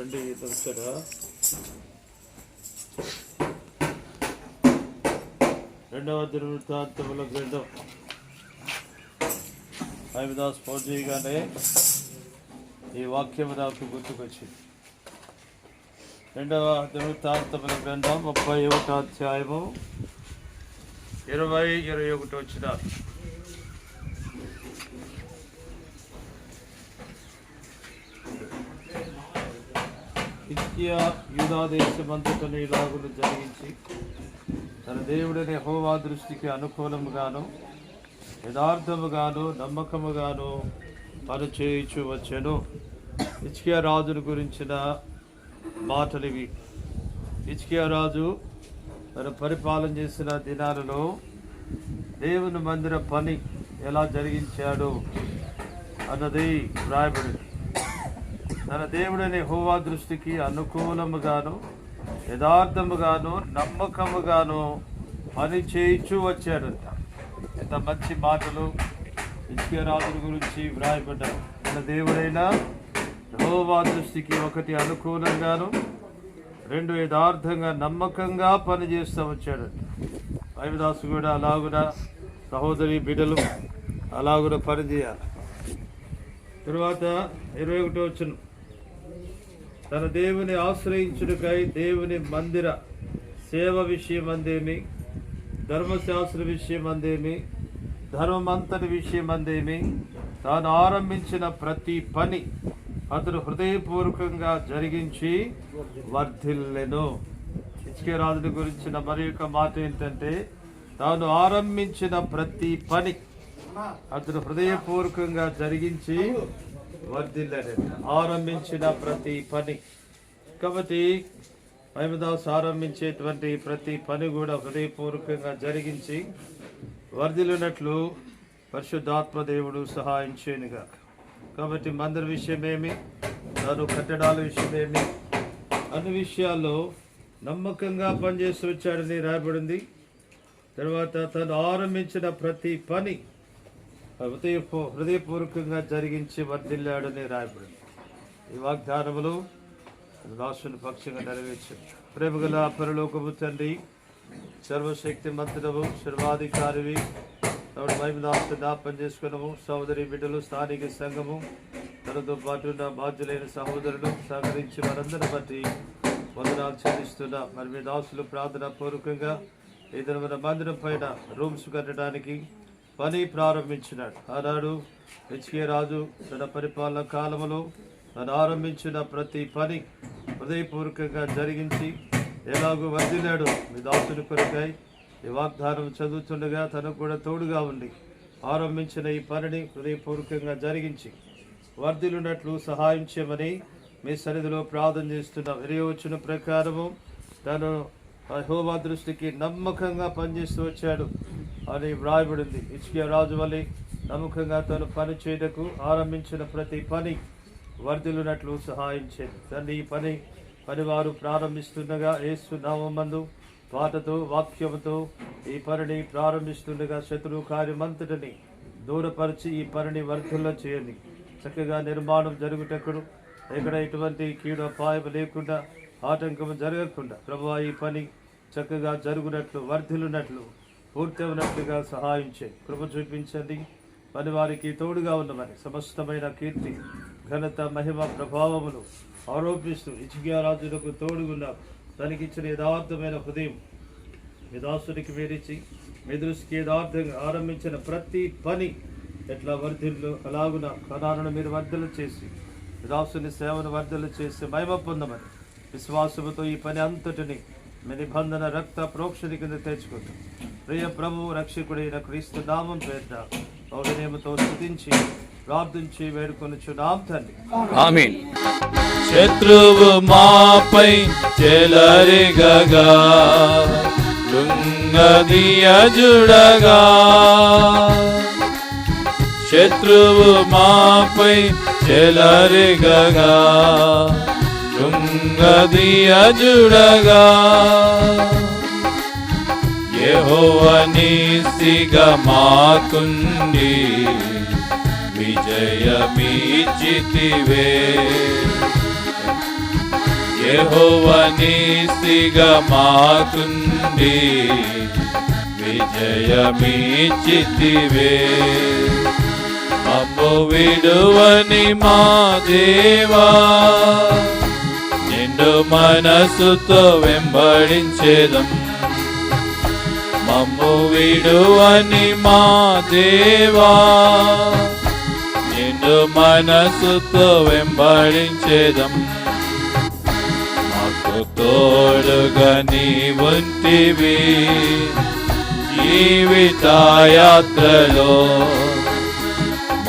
రండి వచ్చారా రెండవ దినవృత్తాంతముల గ్రంథం హైమదాస్ ఫోన్ చేయగానే ఈ వాక్యం నాకు గుర్తుకొచ్చింది. రెండవ దినవృత్తాంతముల గ్రంథం ముప్పై ఒకటో అధ్యాయము ఇరవై ఇరవై ఒకటి వచ్చిన మధ్య యూదా దేశమంతటను ఇలాగులు జరిగించి తన దేవుడిని హోవా దృష్టికి అనుకూలముగాను యథార్థముగాను నమ్మకముగాను పనిచేయచ్చు వచ్చాను. ఇచ్కియా రాజును గురించిన మాటలు ఇవి ఇచ్కియా రాజు తన పరిపాలన చేసిన దినాలలో దేవుని మందిర పని ఎలా జరిగించాడు అన్నది వ్రాయబడింది తన దేవుడని హోవా దృష్టికి అనుకూలముగాను యథార్థముగాను నమ్మకముగాను పని చేయించు వచ్చాడంట. ఎంత మంచి మాటలు రాజుల గురించి వ్రాయబడ్డారు. తన దేవుడైన హోవా దృష్టికి ఒకటి అనుకూలంగాను రెండు యథార్థంగా నమ్మకంగా పనిచేస్తూ వచ్చాడంట. రవిదాసు కూడా అలాగున సహోదరి బిడ్డలు అలాగున పనిచేయాలి తరువాత ఇరవై ఒకటో వచ్చును తన దేవుని ఆశ్రయించుడికై దేవుని మందిర సేవ విషయం అందేమి ధర్మశాస్త్ర విషయం అందేమి ధర్మమంతటి విషయం అందేమి తాను ఆరంభించిన ప్రతి పని అతడు హృదయపూర్వకంగా జరిగించి వర్ధిల్లెను. ఇచ్కే రాజుని గురించిన మరి యొక్క మాట ఏంటంటే తాను ఆరంభించిన ప్రతి పని అతడు హృదయపూర్వకంగా జరిగించి వర్ధిల్లడు. ఆరంభించిన ప్రతి పని. కాబట్టి మహిమదాస్ ఆరంభించేటువంటి ప్రతి పని కూడా హృదయపూర్వకంగా జరిగించి వర్ధిల్లినట్లు పరిశుద్ధాత్మ దేవుడు సహాయం చేయనుగా కాబట్టి మందిర విషయమేమి దాని కట్టడాల విషయమేమి అన్ని విషయాల్లో నమ్మకంగా పనిచేసి వచ్చాడని రాయబడింది. తర్వాత తను ఆరంభించిన ప్రతి పని హృదయ హృదయపూర్వకంగా జరిగించి వర్ధిల్లాడని రాయబడింది. ఈ వాగ్దానములు రాష్ట్రుని పక్షంగా నెరవేర్చారు. ప్రేమగల పరలోకము తండ్రి సర్వశక్తి మంత్రము సర్వాధికారివి తమ మహిమదాస్తు జ్ఞాపం చేసుకున్నాము సహోదరి బిడ్డలు స్థానిక సంఘము తనతో పాటు నా బాధ్యులైన సహోదరులు సహకరించి వారందరి బట్టి వందనాలు చెల్లిస్తున్నా మరి మీ దాసులు ప్రార్థన పూర్వకంగా ఏదైనా మన మందిరం పైన రూమ్స్ కట్టడానికి పని ప్రారంభించినాడు. ఆనాడు హెచ్కే రాజు తన పరిపాలన కాలంలో తను ఆరంభించిన ప్రతి పని హృదయపూర్వకంగా జరిగించి ఎలాగో వర్దిలాడు మీ దాసుని కొరకై ఈ వాగ్దానం చదువుతుండగా తనకు కూడా తోడుగా ఉండి ఆరంభించిన ఈ పనిని హృదయపూర్వకంగా జరిగించి వర్ధిలున్నట్లు సహాయం చేయమని మీ సన్నిధిలో ప్రార్థన చేస్తున్న. విరయోచన ప్రకారము తను హోమా దృష్టికి నమ్మకంగా పనిచేస్తూ వచ్చాడు. అని వ్రాయబడింది. ఇచ్కియా రాజు వల్లి నమ్మకంగా తను పని చేయటకు ఆరంభించిన ప్రతి పని వర్ధిల్లునట్లు సహాయించేది. తండ్రి ఈ పని పనివారు ప్రారంభిస్తుండగా ఏసు నామందు పాటతో వాక్యముతో ఈ పనిని ప్రారంభిస్తుండగా శత్రు కార్యమంతటిని దూరపరిచి ఈ పనిని వర్ధుల్లో చేయండి చక్కగా నిర్మాణం జరుగుటప్పుడు ఎక్కడ ఎటువంటి కీడు అపాయం లేకుండా ఆటంకం జరగకుండా ప్రభు ఈ పని చక్కగా జరుగునట్లు వర్ధిల్లునట్లు పూర్తి సహాయం చేయి కృప చూపించండి. పని వారికి తోడుగా ఉన్నవారి సమస్తమైన కీర్తి ఘనత మహిమ ప్రభావములు ఆరోపిస్తూ ఇచ్చిగా రాజులకు తోడుగున్న తనకిచ్చిన యథార్థమైన హృదయం మీ దాసుడికి మీరిచి మీ దృష్టికి యథార్థంగా ఆరంభించిన ప్రతి పని ఎట్లా వర్ధిల్లో అలాగున కణాలను మీరు వర్ధలు చేసి దాసుని సేవను వర్ధలు చేసి మహిమ పొందమని విశ్వాసముతో ఈ పని అంతటిని మీ నిబంధన రక్త ప్రోక్షణ కింద తెచ్చుకుంటాం ప్రియ ప్రభు రక్షకుడైన క్రీస్తు నామం పేట పౌర్ణేమతో స్థుతించి ప్రార్థించి వేడుకొనుచున్నాం తండ్రి. ఆమీన్. శత్రువు మాపై చెలరిగగా జుడగా. శత్రువు మాపై చెలరిగగా జుడగా. యెహోవని సిగమాకుండి విజయమీచితివే. యెహోవనీసిగా మాకుండి విజయమీచితివే. మమ్ము విడువని మా దేవా నిండు మనసుతో వెంబడించేదం మమ్ము విడువని మా దేవా. నిన్ను మనసుతో వెంబడించేదం. మాకు తోడుగా నీ ఉంటివి జీవితాయాత్రలో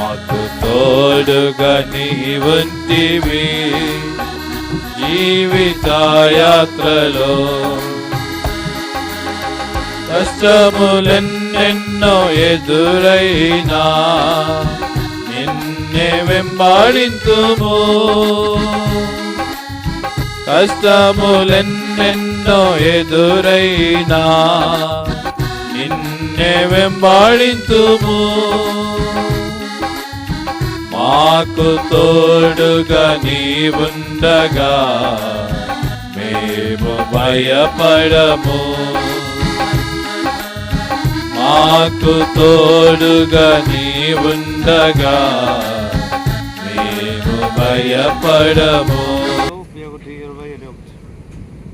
మాకు తోడుగా నీ ఉంటివి జీవితాయాత్రలో కష్టములెన్నెన్నో ఎదురైనా నిన్నే వెంబాడింతుము. కష్టములెన్నెన్నో ఎదురైనా నిన్నే వెంబాడింతుము. మాకు తోడుగా నీవుండగా మేము భయపడము. మాకు తోడుగా నీవుండగా మేము భయపడము. ఒకటి ఇరవై ఒకటి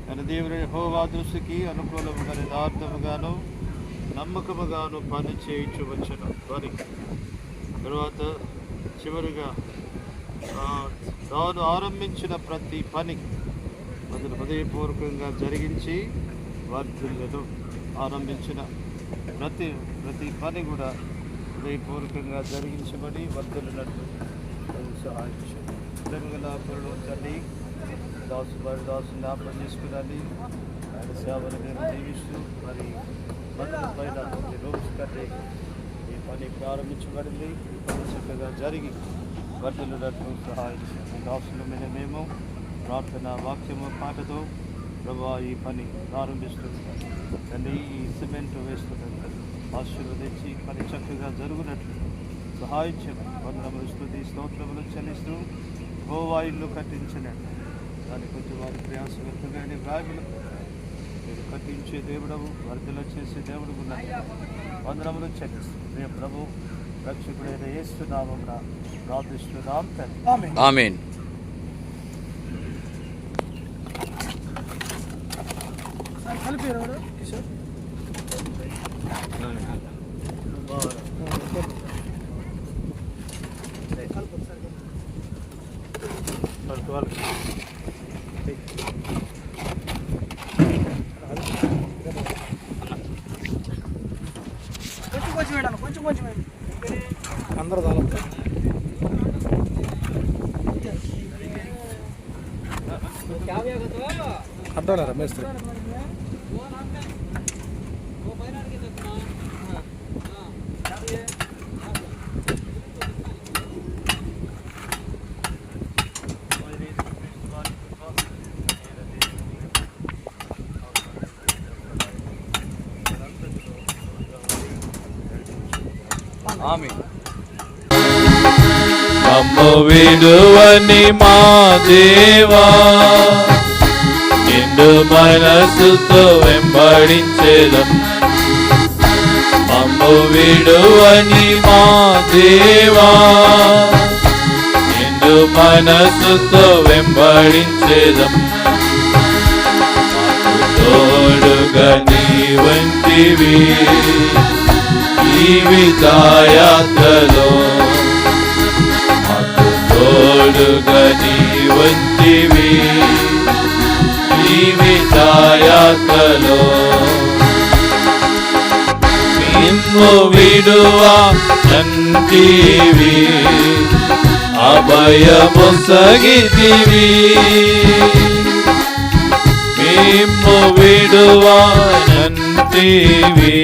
తన దేవుని హోవా దృష్టికి అనుకూలముగా యథార్థముగాను నమ్మకముగాను పని చేయించవచ్చును పని తర్వాత చివరిగా తాను ఆరంభించిన ప్రతి పని అతను హృదయపూర్వకంగా జరిగించి వర్ధిల్లను. ఆరంభించిన ప్రతి ప్రతి పని కూడా హృదయపూర్వకంగా జరిగించబడి వర్ధిల్లినట్టు సహాయం చేయండి తండ్రి దాసు వారి దాసు జ్ఞాపకం చేసుకున్నాను ఆయన సేవలు నేను జీవిస్తూ మరి మందుల పైన కొన్ని రోజు కంటే ఈ పని ప్రారంభించబడింది. ఈ పని చక్కగా జరిగి వర్ధిల్లినట్టు సహాయం చేయండి దాసులమైన మేము ప్రార్థన వాక్యము పాటతో ప్రభా ఈ పని ప్రారంభిస్తుంది. తండ్రి ఈ సిమెంట్ వేస్తున్నట్టు ఆశీర్వదించి పని చక్కగా జరుగునట్లు సహాయం చేయండి. వందనములు స్థుతి స్తోత్రములు చెల్లిస్తూ గోవా ఇల్లు కట్టించినట్టు దాని కొంచెం వారి ప్రయాస వ్యక్తగానే వ్రాయములు మీరు కట్టించే దేవుడవు వర్ధలో చేసే దేవుడు ఉన్నారు వందనములు చెల్లిస్తూ. ప్రియ ప్రభు రక్షకుడైన ఏస్తున్నామం ప్రార్థిస్తున్నాం తండ్రి. ఆమెన్. వాళ్ళకి వాళ్ళకి కొంచెం కొంచెం వేయండి కొంచెం కొంచెం వేయండి. అందరూ తాళం అడ్డారా మేస్త్రి? మమ్ము విడువని మా దేవా నిండు మనసుతో వెంబడించేదం. మమ్ము విడువని మా దేవా నిండు మనసుతో వెంబడించేదం. తోడుగా నీ వంటివి జీవితాయాత్రలో తోడుగా నీ జీవితాయాత్రలో నిన్ను విడువా నంటివి అభయము సగితివి మేము విడువా నంటివి